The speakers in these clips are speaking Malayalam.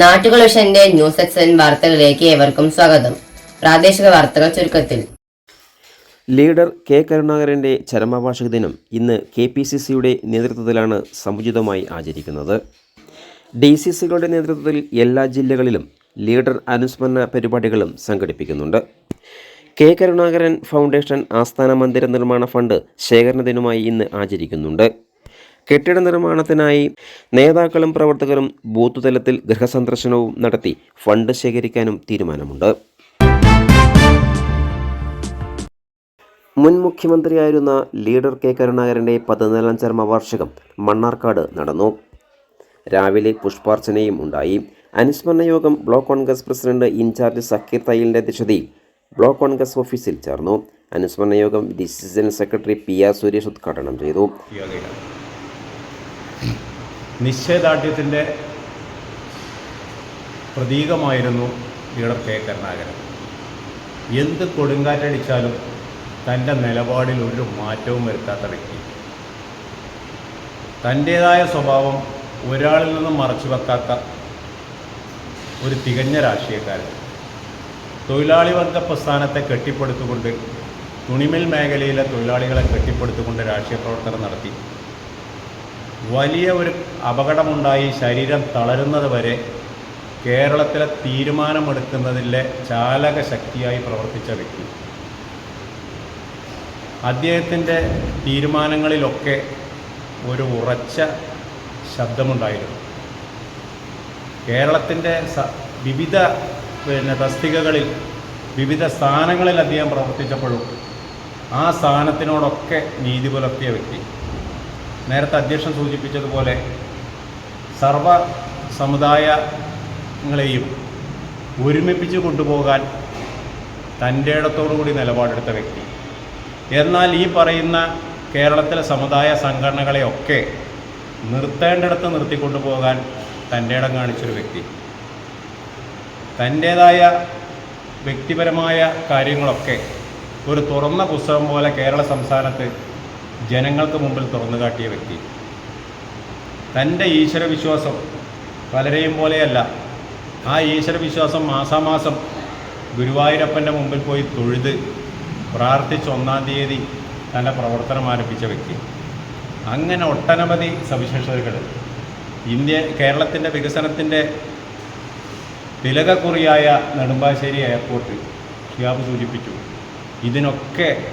നാട്ടുകളുഷന്റെ ന്യൂസ് എക്സൻ വാർത്തകളിലേക്ക് ഏവർക്കും സ്വാഗതം. പ്രാദേശിക വാർത്തകൾ ചുരുക്കത്തിൽ. ലീഡർ കെ കരുണാകരന്റെ ചരമവാർഷിക ദിനം ഇന്ന് കെ പി സി സിയുടെ നേതൃത്വത്തിലാണ് സമുചിതമായി ആചരിക്കുന്നത്. ഡി സി സികളുടെ നേതൃത്വത്തിൽ എല്ലാ ജില്ലകളിലും ലീഡർ അനുസ്മരണ പരിപാടികളും സംഘടിപ്പിക്കുന്നുണ്ട്. കെ കരുണാകരൻ ഫൗണ്ടേഷൻ ആസ്ഥാന മന്ദിര നിർമ്മാണ ഫണ്ട് ശേഖരണ ദിനമായി ഇന്ന് ആചരിക്കുന്നുണ്ട്. കെട്ടിട നിർമ്മാണത്തിനായി നേതാക്കളും പ്രവർത്തകരും ബൂത്ത് തലത്തിൽ ഗൃഹസന്ദർശനവും നടത്തി ഫണ്ട് ശേഖരിക്കാനും തീരുമാനമുണ്ട്. മുൻ മുഖ്യമന്ത്രിയായിരുന്ന ലീഡർ കെ കരുണാകരന്റെ പതിനാലാം ചരമവാർഷികം മണ്ണാർക്കാട് നടന്നു. രാവിലെ പുഷ്പാർച്ചനയും ഉണ്ടായി. അനുസ്മരണ യോഗം block Congress president incharge Zakir തയ്യലിന്റെ അധ്യക്ഷതയിൽ ബ്ലോക്ക് കോൺഗ്രസ് ഓഫീസിൽ ചേർന്നു. അനുസ്മരണ യോഗം D C C general secretary P R Suresh ഉദ്ഘാടനം ചെയ്തു. നിശ്ചയദാർഢ്യത്തിന്റെ പ്രതീകമായിരുന്നു ലീഡർ കെ കരുണാകരൻ. എന്ത് കൊടുങ്കാറ്റടിച്ചാലും തന്റെ നിലപാടിൽ ഒരു മാറ്റവും വരുത്താത്ത വ്യക്തി. തന്റേതായ സ്വഭാവം ഒരാളിൽ നിന്നും മറച്ചു വെക്കാത്ത ഒരു തികഞ്ഞ രാഷ്ട്രീയക്കാരൻ. തൊഴിലാളി വർഗ പ്രസ്ഥാനത്തെ കെട്ടിപ്പടുത്തുകൊണ്ട് തുണിമിൽ മേഖലയിലെ തൊഴിലാളികളെ കെട്ടിപ്പടുത്തുകൊണ്ട് രാഷ്ട്രീയ പ്രവർത്തനം നടത്തി. വലിയ ഒരു അപകടമുണ്ടായി ശരീരം തളരുന്നത് വരെ കേരളത്തിലെ തീരുമാനമെടുക്കുന്നതിലെ ചാലക ശക്തിയായി പ്രവർത്തിച്ച വ്യക്തി. അദ്ദേഹത്തിന്റെ തീരുമാനങ്ങളിലൊക്കെ ഒരു ഉറച്ച ശബ്ദമുണ്ടായിരുന്നു. കേരളത്തിന്റെ വിവിധ പിന്നെ തസ്തികകളിൽ വിവിധ സ്ഥാനങ്ങളിൽ അദ്ദേഹം പ്രവർത്തിച്ചപ്പോഴും ആ സ്ഥാനത്തിനോടൊക്കെ നീതി പുലർത്തിയ വ്യക്തി. നേരത്തെ അധ്യക്ഷൻ സൂചിപ്പിച്ചതുപോലെ സർവ സമുദായങ്ങളെയും ഒരുമിപ്പിച്ച് കൊണ്ടുപോകാൻ തന്റെ ഇടത്തോടുകൂടി നിലപാടെടുത്ത വ്യക്തി. എന്നാൽ ഈ പറയുന്ന കേരളത്തിലെ സമുദായ സംഘടനകളെയൊക്കെ നിർത്തേണ്ടിടത്ത് നിർത്തിക്കൊണ്ടുപോകാൻ തന്റെ ഇടം കാണിച്ചൊരു വ്യക്തി. തന്റേതായ വ്യക്തിപരമായ കാര്യങ്ങളൊക്കെ ഒരു തുറന്ന പുസ്തകം പോലെ കേരള സംസ്ഥാനത്ത് ജനങ്ങൾക്ക് മുമ്പിൽ തുറന്നു കാട്ടിയ വ്യക്തി. തന്റെ ഈശ്വരവിശ്വാസം പലരെയും പോലെയല്ല. ആ ഈശ്വരവിശ്വാസം മാസാമാസം ഗുരുവായൂരപ്പന്റെ മുമ്പിൽ പോയി തൊഴുത് പ്രാർത്ഥിച്ച് ഒന്നാം തീയതി തന്റെ പ്രവർത്തനം ആരംഭിച്ച വ്യക്തി. അങ്ങനെ ഒട്ടനവധി സവിശേഷതകൾ. ഇന്ത്യ കേരളത്തിന്റെ വികസനത്തിന്റെ തിലകക്കുറിയായ നെടുമ്പാശ്ശേരി എയർപോർട്ട് ഷിയാബ് സൂചിപ്പിച്ചു. ഇതിനൊക്കെ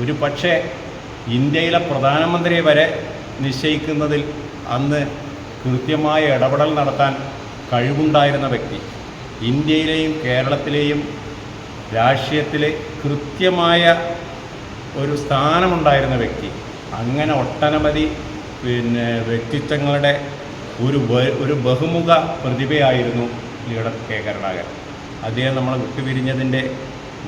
ഒരു പക്ഷേ ഇന്ത്യയിലെ പ്രധാനമന്ത്രിയെ വരെ നിശ്ചയിക്കുന്നതിൽ അന്ന് കൃത്യമായ ഇടപെടൽ നടത്താൻ കഴിവുണ്ടായിരുന്ന വ്യക്തി. ഇന്ത്യയിലെയും കേരളത്തിലെയും രാഷ്ട്രീയത്തിൽ കൃത്യമായ ഒരു സ്ഥാനമുണ്ടായിരുന്ന വ്യക്തി. അങ്ങനെ ഒട്ടനവധി പിന്നെ വ്യക്തിത്വങ്ങളുടെ ഒരു ഒരു ബഹുമുഖ പ്രതിഭയായിരുന്നു ലീഡർ കെ. കരുണാകരൻ. അദ്ദേഹം നമ്മൾ വിട്ടുപിരിഞ്ഞതിന്റെ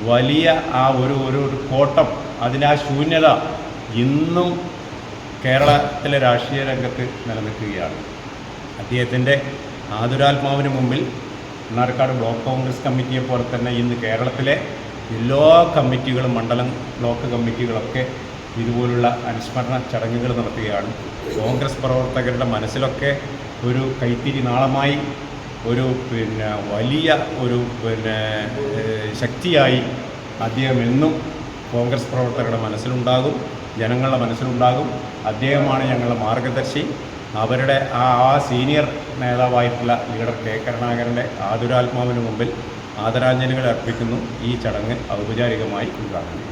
വലിയ ആ ഒരു ഒരു കോട്ടം അതിന്റെ ആ ശൂന്യത ഇന്നും കേരളത്തിലെ രാഷ്ട്രീയ രംഗത്ത് നിലനിൽക്കുകയാണ്. അദ്ദേഹത്തിന്റെ ആതുരാത്മാവിന് മുമ്പിൽ മണ്ണാർക്കാട് ബ്ലോക്ക് കോൺഗ്രസ് കമ്മിറ്റിയെ പോലെ തന്നെ ഇന്ന് കേരളത്തിലെ എല്ലാ കമ്മിറ്റികളും മണ്ഡലം ബ്ലോക്ക് കമ്മിറ്റികളൊക്കെ ഇതുപോലുള്ള അനുസ്മരണ ചടങ്ങുകൾ നടത്തുകയാണ്. കോൺഗ്രസ് പ്രവർത്തകരുടെ മനസ്സിലൊക്കെ ഒരു കൈത്തിരി നാളമായി ഒരു പിന്നെ വലിയ ഒരു പിന്നെ ശക്തിയായി അദ്ദേഹം എന്നും കോൺഗ്രസ് പ്രവർത്തകരുടെ മനസ്സിലുണ്ടാകും. ജനങ്ങളുടെ മനസ്സിലുണ്ടാകും. അദ്ദേഹമാണ് ഞങ്ങളുടെ മാർഗദർശി. അവരുടെ ആ ആ സീനിയർ നേതാവായിട്ടുള്ള ലീഡർ കെ കരുണാകരന്റെ ആതുരാത്മാവിന് മുമ്പിൽ ആദരാഞ്ജലികൾ അർപ്പിക്കുന്നു. ഈ ചടങ്ങ് ഔപചാരികമായി ഉദ്ഘാടനം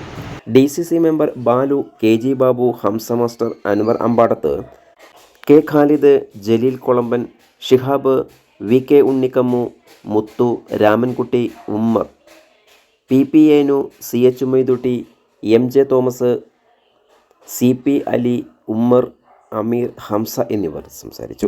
D C C member Balu K G Babu Hamsa master Anwar Ambadath K Khalid Jaleel Kolamban Shihab V K Unnikammu Muthu Ramankutty Ummer P P Enu C H Moidutty M J Thomas C P Ali Ummer Ameer Hamsa എന്നിവർ സംസാരിച്ചു.